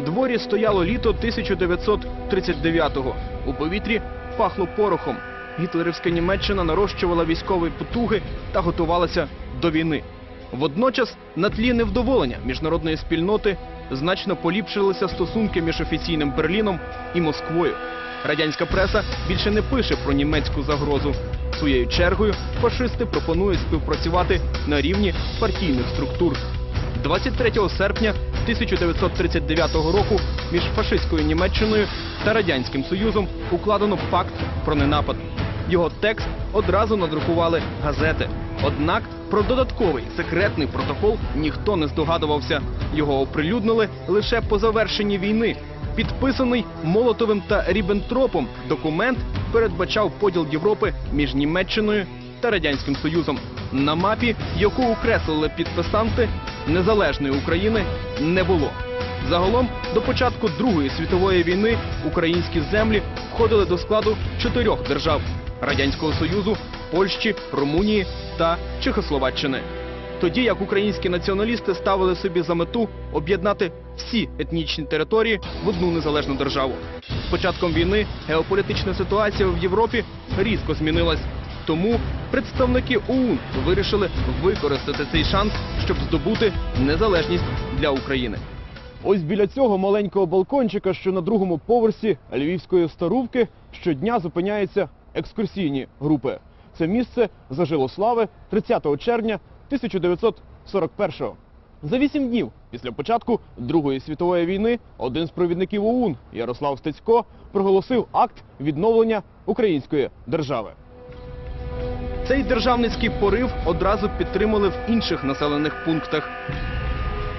Дворі стояло літо 1939-го. У повітрі пахло порохом. Гітлерівська Німеччина нарощувала військові потуги та готувалася до війни. Водночас, на тлі невдоволення міжнародної спільноти значно поліпшилися стосунки між офіційним Берліном і Москвою. Радянська преса більше не пише про німецьку загрозу. Своєю чергою фашисти пропонують співпрацювати на рівні партійних структур. 23 серпня 1939 року між фашистською Німеччиною та Радянським Союзом укладено пакт про ненапад. Його текст одразу надрукували газети. Однак про додатковий секретний протокол ніхто не здогадувався. Його оприлюднили лише по завершенні війни. Підписаний Молотовим та Ріббентропом документ передбачав поділ Європи між Німеччиною та Радянським Союзом. На мапі, яку окреслили підписанти, незалежної України не було. Загалом до початку Другої світової війни українські землі входили до складу чотирьох держав Радянського Союзу, Польщі, Румунії та Чехословаччини. Тоді як українські націоналісти ставили собі за мету об'єднати всі етнічні території в одну незалежну державу. З початком війни геополітична ситуація в Європі різко змінилась. Тому представники ОУН вирішили використати цей шанс, щоб здобути незалежність для України. Ось біля цього маленького балкончика, що на другому поверсі львівської старувки, щодня зупиняються екскурсійні групи. Це місце зажило слави 30 червня 1941-го. За вісім днів після початку Другої світової війни один з провідників ОУН Ярослав Стецько проголосив акт відновлення української держави. Цей державницький порив одразу підтримали в інших населених пунктах.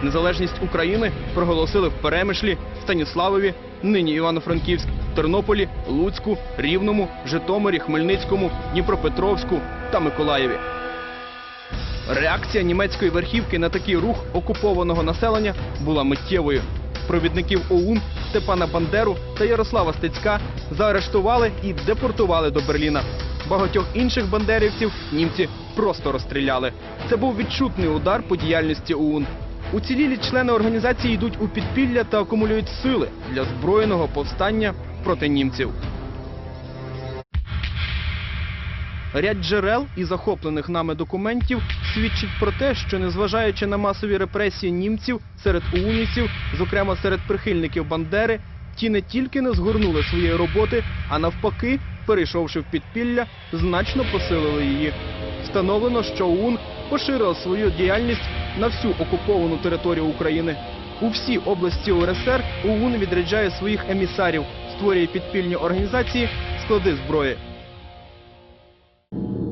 Незалежність України проголосили в Перемишлі, Станіславові, нині Івано-Франківськ, Тернополі, Луцьку, Рівному, Житомирі, Хмельницькому, Дніпропетровську та Миколаєві. Реакція німецької верхівки на такий рух окупованого населення була миттєвою. Провідників ОУН Степана Бандеру та Ярослава Стецька заарештували і депортували до Берліна. Багатьох інших бандерівців німці просто розстріляли. Це був відчутний удар по діяльності ОУН. Уцілілі члени організації йдуть у підпілля та акумулюють сили для збройного повстання проти німців. Ряд джерел і захоплених нами документів свідчить про те, що незважаючи на масові репресії німців серед уунівців, зокрема серед прихильників Бандери, ті не тільки не згорнули своєї роботи, а навпаки, перейшовши в підпілля, значно посилили її. Встановлено, що ОУН поширила свою діяльність на всю окуповану територію України. У всі області УРСР ОУН відряджає своїх емісарів, створює підпільні організації, склади зброї.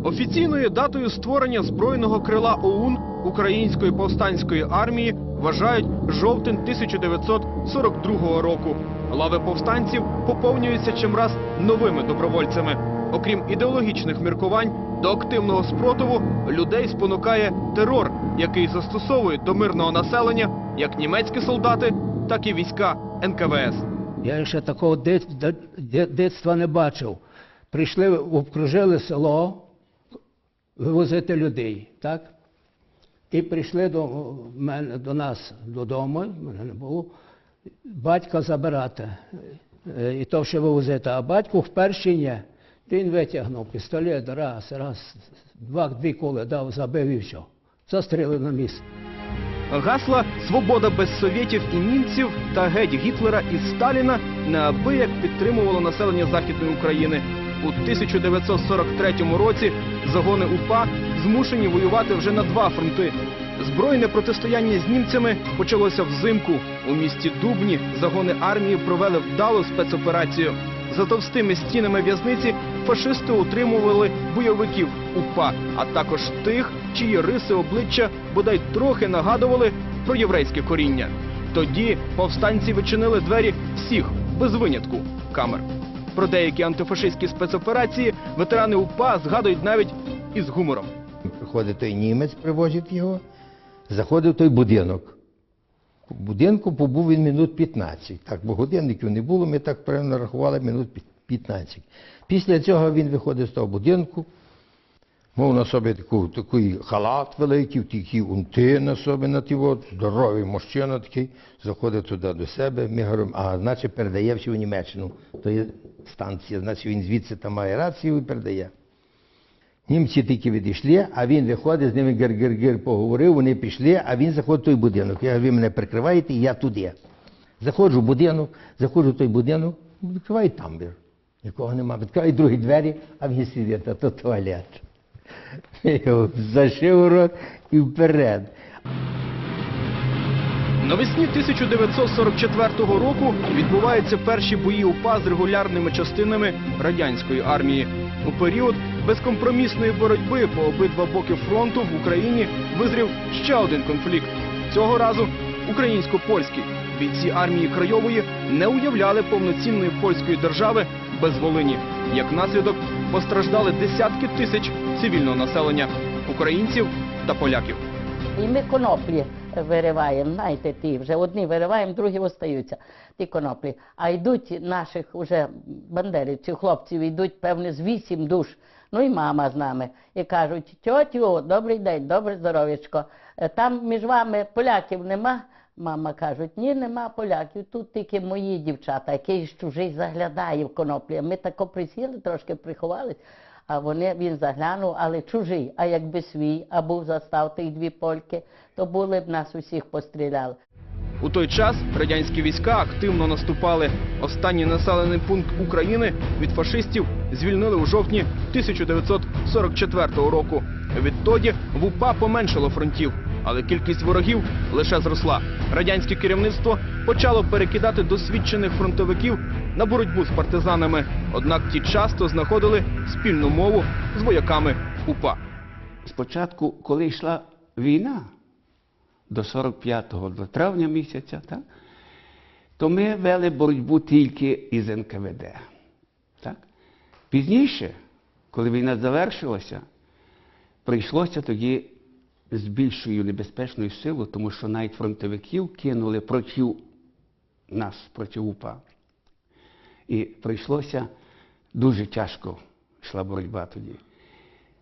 Офіційною датою створення збройного крила ОУН Української повстанської армії вважають жовтень 1942 року. Лави повстанців поповнюються чимраз новими добровольцями. Окрім ідеологічних міркувань, до активного спротиву людей спонукає терор, який застосовують до мирного населення як німецькі солдати, так і війська НКВС. Я ще такого дит- дит- дит- дитинства не бачив. Прийшли, обкружили село вивозити людей, так? І прийшли до мене, до нас додому, мене не було, батька забирати. Е, І то ще вивозити. А батько вперше ні. Він витягнув пістолет, раз, раз, два, дві коли дав, забив і все. Застрілив на місці. Гасла «Свобода без совєтів і німців» та «Геть Гітлера і Сталіна» неабияк підтримувало населення Західної України. У 1943 році загони УПА змушені воювати вже на два фронти. Збройне протистояння з німцями почалося взимку. У місті Дубні загони армії провели вдалу спецоперацію. За товстими стінами в'язниці фашисти утримували бойовиків УПА, а також тих, чиї риси обличчя бодай трохи нагадували про єврейське коріння. Тоді повстанці відчинили двері всіх, без винятку, камер. Про деякі антифашистські спецоперації ветерани УПА згадують навіть із гумором. Приходить той німець, привозить його, заходить в той будинок. У будинку побув він минут 15. Так, бо годинників не було, ми так певно рахували минут 15. Після цього він виходить з того будинку, Мов на собі таку, такий халат великий, такі унти на собі на ті от, здоровий мужчина такий, заходить туди до себе, ми говоримо, а значить передає всю Німеччину. То є станція, значить він звідси там має рацію і передає. Німці тільки відійшли, а він виходить, з ними гир-гир-гир поговорив, вони пішли, а він заходить в той будинок. Я говорю, ви мене прикриваєте, я туди. Заходжу в будинок, заходжу в той будинок, відкриваю тамбір. Нікого нема. Відкриваю другі двері, а він сидить, а то туалет. Його Зашив рот і вперед. Навесні 1944 року відбуваються перші бої УПА з регулярними частинами радянської армії. У період безкомпромісної боротьби по обидва боки фронту в Україні визрів ще один конфлікт. Цього разу українсько-польський. Бійці армії Крайової не уявляли повноцінної польської держави без Волині. Як наслідок постраждали десятки тисяч цивільного населення українців та поляків. І ми коноплі вириваємо, знаєте, ті вже одні вириваємо, другі остаються, ті коноплі. А йдуть наших уже бандерівців, хлопців, йдуть, певне, з вісім душ. Ну і мама з нами. І кажуть, тьотю, добрий день, добре здоров'ячко. Е, Там між вами поляків нема. Мама кажуть, ні, нема поляків, тут тільки мої дівчата, якийсь чужий заглядає в коноплі. Ми тако присіли, трошки приховались, а вони, він заглянув, але чужий. А якби свій, а був застав тих дві польки, то були б нас усіх постріляли. У той час радянські війська активно наступали. Останній населений пункт України від фашистів звільнили у жовтні 1944 року. Відтоді в УПА поменшало фронтів, але кількість ворогів лише зросла. Радянське керівництво почало перекидати досвідчених фронтовиків на боротьбу з партизанами. Однак ті часто знаходили спільну мову з вояками УПА. Спочатку, коли йшла війна до 45-го, до травня місяця, так, то ми вели боротьбу тільки із НКВД. Так? Пізніше, коли війна завершилася, прийшлося тоді з більшою небезпечною силою, тому що навіть фронтовиків кинули проти нас, проти УПА. І прийшлося дуже тяжко йшла боротьба тоді.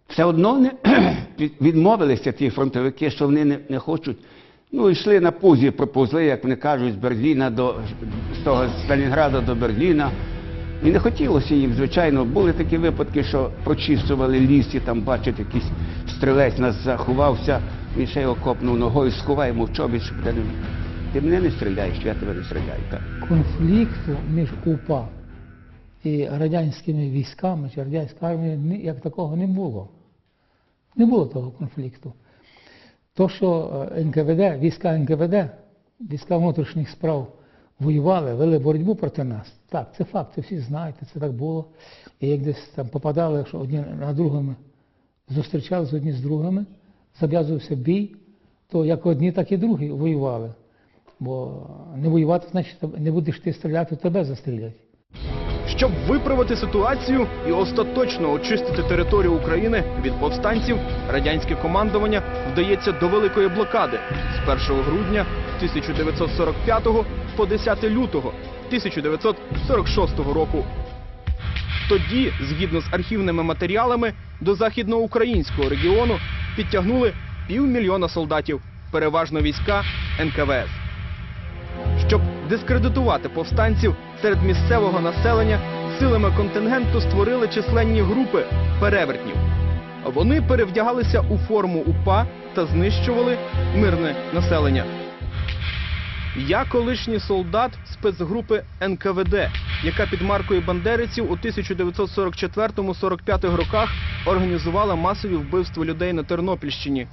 Все одно не відмовилися ті фронтовики, що вони не, не хочуть. Ну, йшли на пузі, проповзли, як вони кажуть, з Берліна до з того Сталінграда до Берліна. І не хотілося їм, звичайно. Були такі випадки, що прочісували ліс і там бачать, якийсь стрілець нас заховався, він ще його копнув ногою, сховай йому в чобіт, щоб ти, не... ти мене не стріляєш, я тебе не стріляю. Так. конфлікту між УПА і радянськими військами чи радянською армією як такого не було. Не було того конфлікту. То, що е, НКВД, війська НКВД, війська внутрішніх справ воювали, вели боротьбу проти нас. Так, це факт, це всі знаєте, це так було. І як десь там попадали, якщо одні на другими зустрічалися одні з другими, зав'язувався бій, то як одні, так і другі воювали. Бо не воювати, значить, не будеш ти стріляти, тебе застрілять. Щоб виправити ситуацію і остаточно очистити територію України від повстанців, радянське командування вдається до великої блокади з 1 грудня 1945 по 10 лютого 1946 року. Тоді, згідно з архівними матеріалами, до західноукраїнського регіону підтягнули півмільйона солдатів, переважно війська НКВС. Щоб дискредитувати повстанців серед місцевого населення, силами контингенту створили численні групи перевертнів. Вони перевдягалися у форму УПА та знищували мирне населення. Я колишній солдат спецгрупи НКВД, яка під маркою бандерівців у 1944-45 роках організувала масові вбивства людей на Тернопільщині.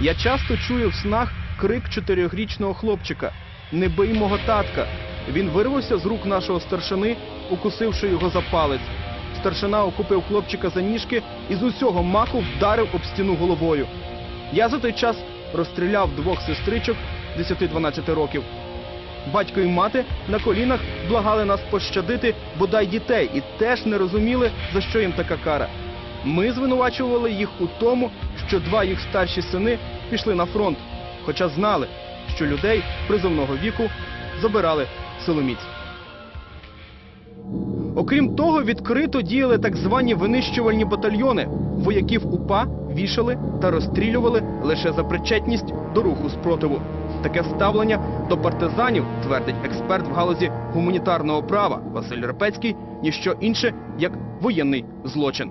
Я часто чую в снах крик чотирьохрічного хлопчика Не бий мого татка. Він вирвався з рук нашого старшини, укусивши його за палець. Старшина охопив хлопчика за ніжки і з усього маху вдарив об стіну головою. Я за той час розстріляв двох сестричок 10-12 років. Батько і мати на колінах благали нас пощадити бодай дітей і теж не розуміли, за що їм така кара. Ми звинувачували їх у тому, що два їх старші сини пішли на фронт, хоча знали, що людей призовного віку забирали силоміць. Окрім того, відкрито діяли так звані винищувальні батальйони вояків УПА вішали та розстрілювали лише за причетність до руху спротиву. Таке ставлення до партизанів, твердить експерт в галузі гуманітарного права Василь Репецький, ніщо інше як воєнний злочин.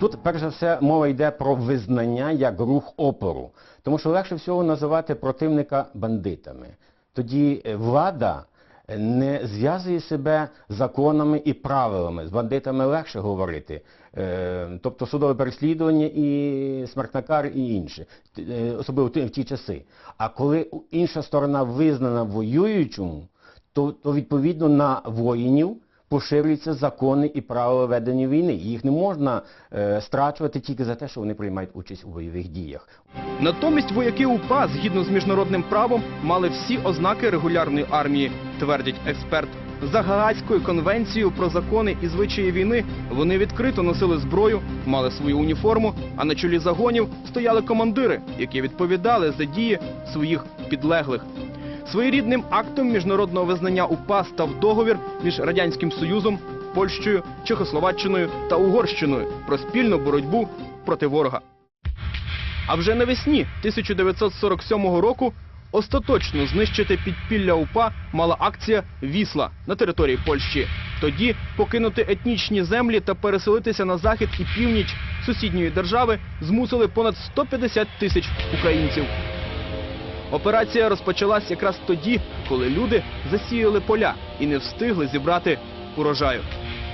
Тут, перш за все, мова йде про визнання як рух опору. Тому що легше всього називати противника бандитами. Тоді е, влада не зв'язує себе законами і правилами. З бандитами легше говорити. Е, Тобто судове переслідування і смертна кара і інше, е, особливо в ті часи. А коли інша сторона визнана воюючому, то, то відповідно на воїнів поширюються закони і правила ведення війни. Їх не можна е, страчувати тільки за те, що вони приймають участь у бойових діях. Натомість вояки УПА, згідно з міжнародним правом, мали всі ознаки регулярної армії, твердить експерт. За Гаазькою конвенцією про закони і звичаї війни вони відкрито носили зброю, мали свою уніформу, а на чолі загонів стояли командири, які відповідали за дії своїх підлеглих. Своєрідним актом міжнародного визнання УПА став договір між Радянським Союзом, Польщею, Чехословаччиною та Угорщиною про спільну боротьбу проти ворога. А вже навесні 1947 року остаточно знищити підпілля УПА мала акція Вісла на території Польщі. Тоді покинути етнічні землі та переселитися на захід і північ сусідньої держави змусили понад 150 тисяч українців. Операція розпочалась якраз тоді, коли люди засіяли поля і не встигли зібрати урожаю.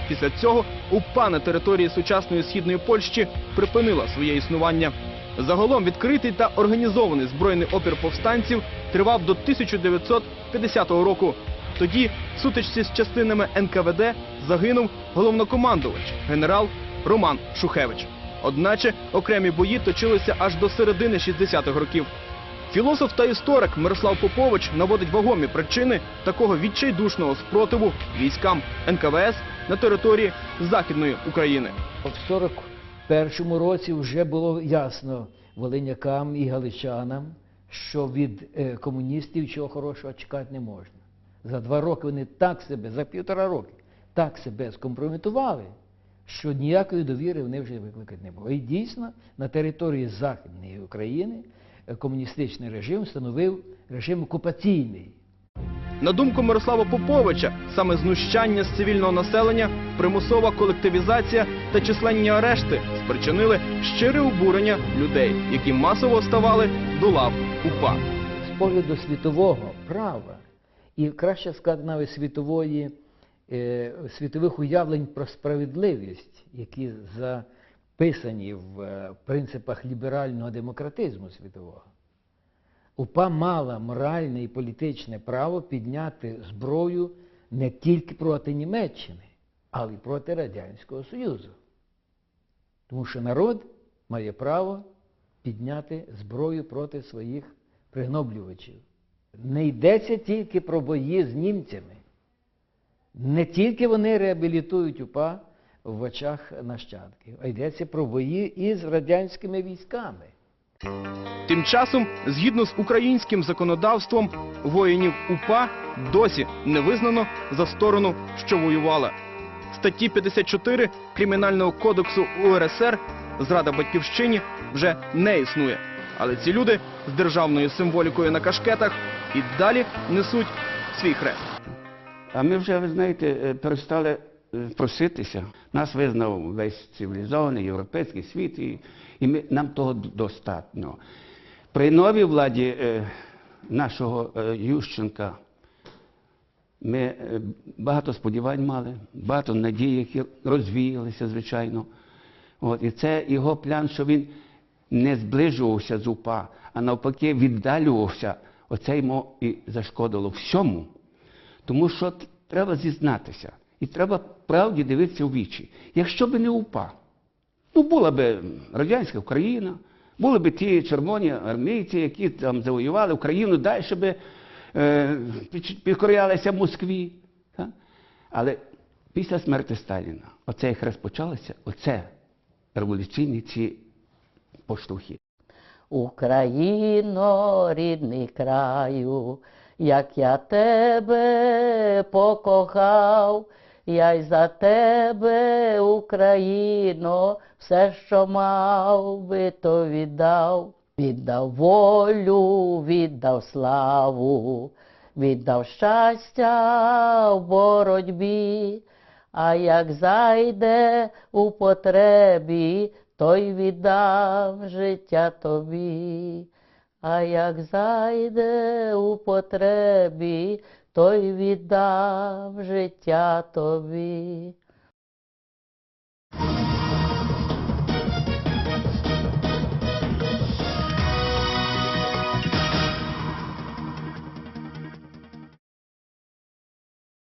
Після цього УПА на території сучасної східної Польщі припинила своє існування. Загалом відкритий та організований збройний опір повстанців тривав до 1950 року. Тоді в сутичці з частинами НКВД загинув головнокомандувач генерал Роман Шухевич. Одначе окремі бої точилися аж до середини 60-х років. Філософ та історик Мирослав Попович наводить вагомі причини такого відчайдушного спротиву військам НКВС на території Західної України. В 41-му році вже було ясно волинякам і галичанам, що від е, комуністів чого хорошого чекати не можна. За два роки вони так себе, за півтора роки, так себе скомпрометували, що ніякої довіри вони вже викликати не було. І дійсно на території Західної України комуністичний режим встановив режим окупаційний. На думку Мирослава Поповича, саме знущання з цивільного населення, примусова колективізація та численні арешти спричинили щире обурення людей, які масово ставали до лав УПА. з погляду світового права і краще сказати навіть світової, е, світових уявлень про справедливість, які записані в е, принципах ліберального демократизму світового. УПА мала моральне і політичне право підняти зброю не тільки проти Німеччини, але й проти Радянського Союзу. Тому що народ має право підняти зброю проти своїх пригноблювачів. Не йдеться тільки про бої з німцями. Не тільки вони реабілітують УПА в очах нащадків, а йдеться про бої із радянськими військами. Тим часом, згідно з українським законодавством, воїнів УПА досі не визнано за сторону, що воювала. Статті 54 Кримінального кодексу УРСР зрада батьківщині вже не існує. Але ці люди з державною символікою на кашкетах і далі несуть свій хрест. А ми вже, ви знаєте, е, перестали проситися. Нас визнав весь цивілізований європейський світ, і, і ми, нам того достатньо. При новій владі е, нашого е, Ющенка ми е, багато сподівань мали, багато надій, які розвіялися, звичайно. От, і це його план, що він не зближувався з УПА, а навпаки віддалювався. Оце йому і зашкодило всьому. Тому що треба зізнатися. І треба правді дивитися в вічі. Якщо б не УПА, ну була б радянська Україна, були б ті червоні армійці, які там завоювали Україну, далі би е, під- підкорялися Москві. Так? Але після смерті Сталіна, оце як розпочалося, оце революційні ці поштовхи. Україно, рідний краю, як я тебе покохав, я й за тебе, Україно, все, що мав би, то віддав. Віддав волю, віддав славу, віддав щастя в боротьбі, а як зайде у потребі, той віддав життя тобі. А як зайде у потребі, той віддав життя тобі.